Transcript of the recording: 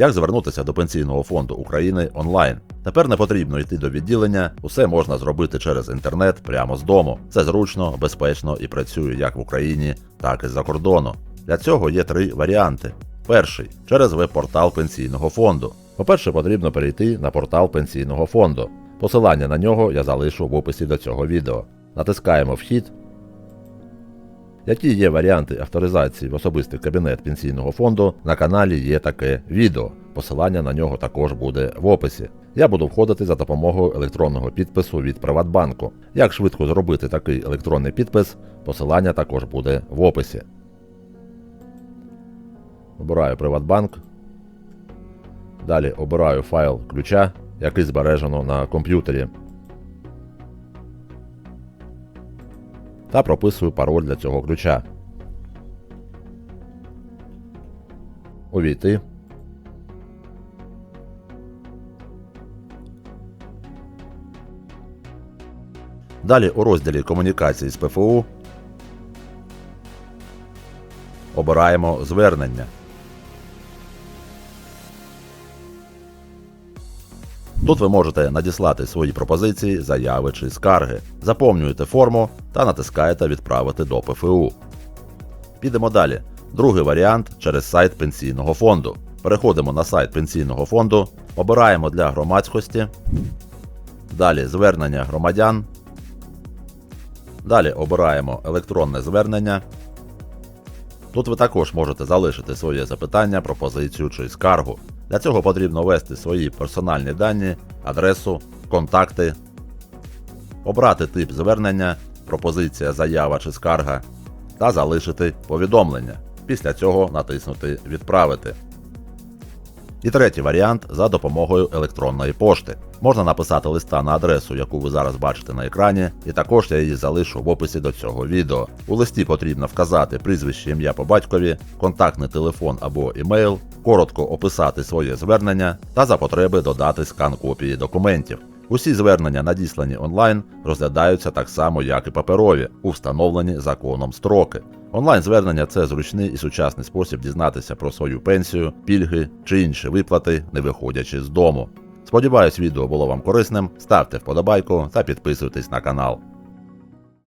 Як звернутися до Пенсійного фонду України онлайн? Тепер не потрібно йти до відділення, усе можна зробити через інтернет прямо з дому. Це зручно, безпечно і працює як в Україні, так і за кордону. Для цього є три варіанти. Перший через веб-портал пенсійного фонду. По-перше, потрібно перейти на портал пенсійного фонду. Посилання на нього я залишу в описі до цього відео. Натискаємо Вхід. Які є варіанти авторизації в особистий кабінет пенсійного фонду, на каналі є таке відео. Посилання на нього також буде в описі. Я буду входити за допомогою електронного підпису від Приватбанку. Як швидко зробити такий електронний підпис, посилання також буде в описі. Обираю Приватбанк. Далі обираю файл ключа, який збережено на комп'ютері. Та прописую пароль для цього ключа. Увійти. Далі у розділі комунікації з ПФУ обираємо звернення. Тут ви можете надіслати свої пропозиції, заяви чи скарги. Заповнюєте форму та натискаєте Відправити до ПФУ. Підемо далі. Другий варіант через сайт пенсійного фонду. Переходимо на сайт пенсійного фонду, обираємо для громадськості. Далі звернення громадян. Далі обираємо електронне звернення. Тут ви також можете залишити своє запитання, пропозицію чи скаргу. Для цього потрібно ввести свої персональні дані, адресу, контакти, обрати тип звернення, пропозиція, заява чи скарга та залишити повідомлення. Після цього натиснути Відправити. І третій варіант за допомогою електронної пошти. Можна написати листа на адресу, яку ви зараз бачите на екрані, і також я її залишу в описі до цього відео. У листі потрібно вказати прізвище ім'я по батькові, контактний телефон або імейл, коротко описати своє звернення та за потреби додати скан копії документів. Усі звернення, надіслані онлайн, розглядаються так само, як і паперові, у встановлені законом строки. Онлайн-звернення це зручний і сучасний спосіб дізнатися про свою пенсію, пільги чи інші виплати, не виходячи з дому. Сподіваюсь, відео було вам корисним. Ставте вподобайку та підписуйтесь на канал.